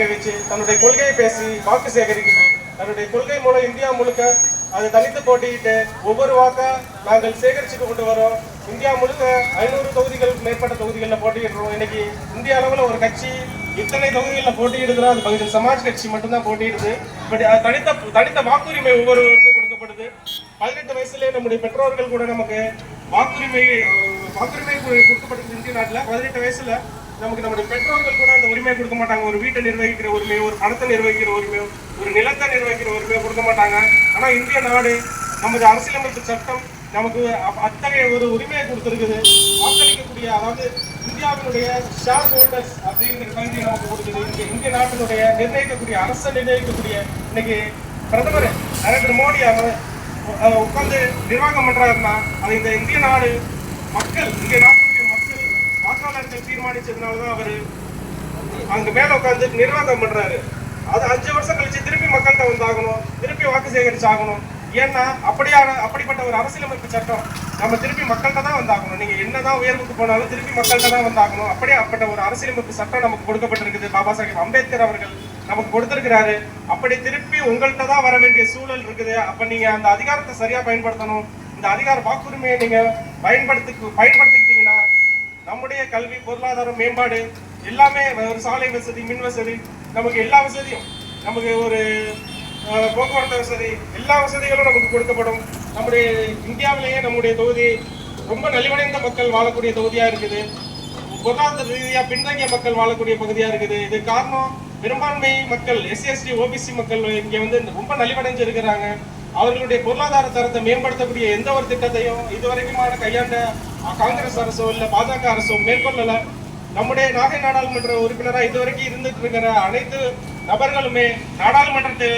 கோரிக்கை வச்சு தன்னுடைய கொள்கையை பேசி வாக்கு சேகரிக்குது தன்னுடைய கொள்கை மூலம் இந்தியா முழுக்க அதை தனித்து போட்டியிட்டு ஒவ்வொரு வாக்கா நாங்கள் சேகரிச்சுட்டு கொண்டு வரோம். இந்தியா முழுக்க ஐநூறு தொகுதிகளுக்கு மேற்பட்ட தொகுதிகளில் போட்டியிடுறோம். இன்னைக்கு இந்திய அளவில் ஒரு கட்சி இத்தனை தொகுதிகளில் போட்டியிடுதுன்னா அது பகுஜன் சமாஜ் கட்சி மட்டும்தான் போட்டியிடுது. பட் அது தனித்த தனித்த வாக்குரிமை ஒவ்வொருவருக்கும் கொடுக்கப்படுது. பதினெட்டு வயசுலேயே நம்முடைய பெற்றோர்கள் கூட நமக்கு வாக்குரிமை வாக்குரிமை கொடுக்கப்படுது இந்திய நாட்டில். பதினெட்டு வயசுல நமக்கு நம்முடைய பெற்றோர்கள் கூட அந்த உரிமையை கொடுக்க மாட்டாங்க. ஒரு வீட்டை நிர்வகிக்கிற உரிமையோ ஒரு பணத்தை நிர்வகிக்கிற உரிமையோ ஒரு நிலத்தை நிர்வகிக்கிற உரிமையோ கொடுக்க மாட்டாங்க. ஆனால் இந்திய நாடு நமது அரசியலமைப்பு சட்டம் நமக்கு அத்தகைய ஒரு உரிமையை கொடுத்துருக்குது. வாக்களிக்கக்கூடிய அதாவது இந்தியாவினுடைய ஷேர் ஹோல்டர்ஸ் அப்படிங்கிற கல்வி நமக்கு கொடுக்குது. இங்கே இந்திய நாட்டினுடைய நிர்ணயிக்கக்கூடிய அரசை நிர்ணயிக்கக்கூடிய இன்னைக்கு பிரதமர் நரேந்திர மோடி அவர் உட்கார்ந்து நிர்வாகம் பண்ணுறாருன்னா அது இந்த இந்திய நாடு மக்கள் இந்திய நாட்டு தீர்மானிச்சதுனால தான் அவர் அங்க மேல உட்காந்து நிர்வாகம் பண்றாரு. அது அஞ்சு வருஷம் கழிச்சு திருப்பி மக்கள்கிட்ட வந்தாகணும். திருப்பி வாக்கு சேகரிச்சாகணும். ஏன்னா அப்படியான அப்படிப்பட்ட ஒரு அரசியலமைப்பு சட்டம் நம்ம திருப்பி மக்கள்கிட்ட தான் வந்தாகணும். நீங்க என்னதான் உயர்வுக்கு போனாலும் திருப்பி மக்கள்கிட்ட தான் வந்தாகணும். அப்படியே அப்பட்ட ஒரு அரசியலமைப்பு சட்டம் நமக்கு கொடுக்கப்பட்டிருக்குது. பாபா சாஹேப் அம்பேத்கர் அவர்கள் நமக்கு கொடுத்திருக்கிறாரு. அப்படி திருப்பி உங்கள்கிட்ட தான் வர வேண்டிய சூழல் இருக்குது. அப்ப நீங்க அந்த அதிகாரத்தை சரியா பயன்படுத்தணும். இந்த அதிகார வாக்குரிமையை நீங்க பயன்படுத்தி பயன்படுத்தி நம்முடைய கல்வி பொருளாதாரம் மேம்பாடு எல்லாமே ஒரு சாலை வசதி மின் வசதி நமக்கு எல்லா வசதியும் நமக்கு ஒரு போக்குவரத்து வசதி எல்லா வசதிகளும் நமக்கு கொடுக்கப்படும். நம்முடைய இந்தியாவிலேயே நம்முடைய தொகுதி ரொம்ப நலிவடைந்த மக்கள் வாழக்கூடிய தொகுதியா இருக்குது. பொருளாதார ரீதியாக பின்தங்கிய மக்கள் வாழக்கூடிய பகுதியாக இருக்குது. இது காரணம் பெரும்பான்மை மக்கள் எஸ்சி எஸ்டி ஓபிசி மக்கள் இங்கே வந்து ரொம்ப நலிவடைஞ்சு இருக்கிறாங்க அவர்களுடைய பொருளாதார தரத்தை மேம்படுத்தக்கூடிய எந்த ஒரு திட்டத்தையும் இதுவரைக்குமான கையாண்ட காங்கிரஸ் அரசோ இல்லை பாஜக அரசோ மேற்கொள்ளல. நம்முடைய நாகை நாடாளுமன்ற உறுப்பினராக இதுவரைக்கும் இருந்துட்டு இருக்கிற அனைத்து நபர்களுமே நாடாளுமன்றத்தை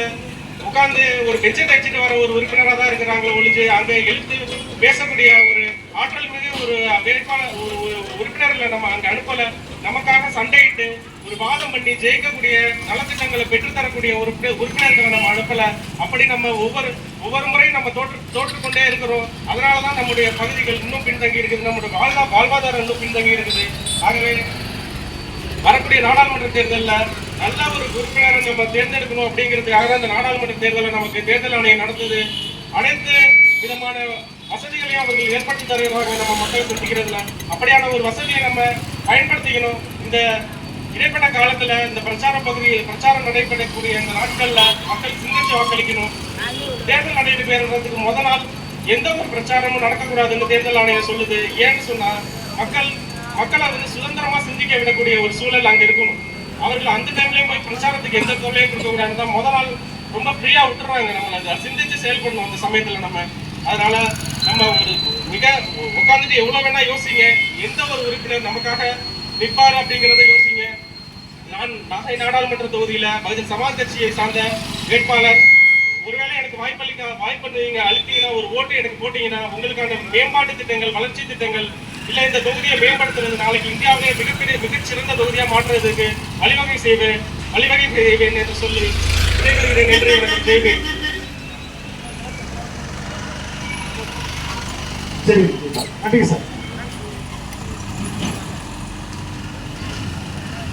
உட்கார்ந்து ஒரு பெஞ்சை தைச்சிட்டு வர ஒரு உறுப்பினராக தான் இருக்கிறாங்களே ஒழிஞ்சு அங்கே எழுத்து பேசக்கூடிய ஒரு ஆற்றல் மிகு ஒரு வேட்பாளர் ஒரு உறுப்பினர்களை நம்ம அங்கே அனுப்பல. நமக்காக சண்டையிட்டு ஒரு வாதம் பண்ணி ஜெயிக்கக்கூடிய நலத்திட்டங்களை பெற்றுத்தரக்கூடிய உறுப்பினர்களை நம்ம அனுப்பல. அப்படி நம்ம ஒவ்வொரு ஒவ்வொரு முறையும் நம்ம தோற்று தோற்றுக்கொண்டே இருக்கிறோம். அதனாலதான் நம்முடைய பகுதிகள் இன்னும் பின்தங்கி இருக்குது. நம்முடைய வாழ்வா வாழ்வாதாரம் இன்னும் பின்தங்கி இருக்குது. ஆகவே வரக்கூடிய நாடாளுமன்ற தேர்தலில் நல்ல ஒரு உறுப்பினரை நம்ம தேர்ந்தெடுக்கணும் அப்படிங்கிறதுக்காக தான் இந்த நாடாளுமன்ற தேர்தலை நமக்கு தேர்தல் ஆணையம் நடத்துது. அனைத்து விதமான வசதிகளையும் அவர்கள் ஏற்படுத்தி தருகிறாங்க நம்ம மக்கள் சிந்திக்கிறதுல அப்படியான ஒரு வசதியை நம்ம பயன்படுத்திக்கணும். இந்த இடைப்பட்ட காலத்துல இந்த பிரச்சார பகுதியில் பிரச்சாரம் நடைபெறக்கூடிய இந்த நாட்கள்ல மக்கள் சிந்திச்சு வாக்களிக்கணும். தேர்தல் நடைபெறுறதுக்கு முத நாள் எந்த ஒரு பிரச்சாரமும் நடக்கக்கூடாதுன்னு தேர்தல் ஆணையம் சொல்லுது. ஏன்னு சொன்னா மக்கள் மக்களை வந்து சுதந்திரமா சிந்திக்க விடக்கூடிய ஒரு சூழல் அங்க இருக்கணும். அவர்கள் அந்த டைம்லயும் போய் பிரச்சாரத்துக்கு எந்த தொழிலையும் கொடுக்க கூடாது தான் முத நாள் ரொம்ப ஃப்ரீயா விட்டுறாங்க நம்மள. அதை சிந்திச்சு செயல்படணும் அந்த சமயத்துல நம்ம. அதனால நம்ம ஒரு மிக உட்காந்துட்டு எவ்வளவு வேணா யோசிங்க. எந்த ஒரு உறுப்பினர் நமக்காக நிற்பார் அப்படிங்கிறத யோசிங்க. நான் நாகை நாடாளுமன்ற தொகுதியில பகுஜன் சமாஜ் கட்சியை சார்ந்த வேட்பாளர். ஒருவேளை எனக்கு வாய்ப்பளிக்க வாய்ப்பு நீங்க அழுத்தீங்கன்னா ஒரு ஓட்டு எனக்கு போட்டீங்கன்னா உங்களுக்கான மேம்பாட்டு திட்டங்கள் வளர்ச்சி திட்டங்கள் இல்ல இந்த தொகுதியை மேம்படுத்துறது நாளைக்கு இந்தியாவிலே மிகப்பெரிய மிகச்சிறந்த தொகுதியா மாற்றுறதுக்கு வழிவகை செய்வேன் வழிவகை செய்வேன் என்று சொல்லி விடைபெறுகிறேன் என்று எனக்கு செய்வேன் சரி. நன்றி சார்.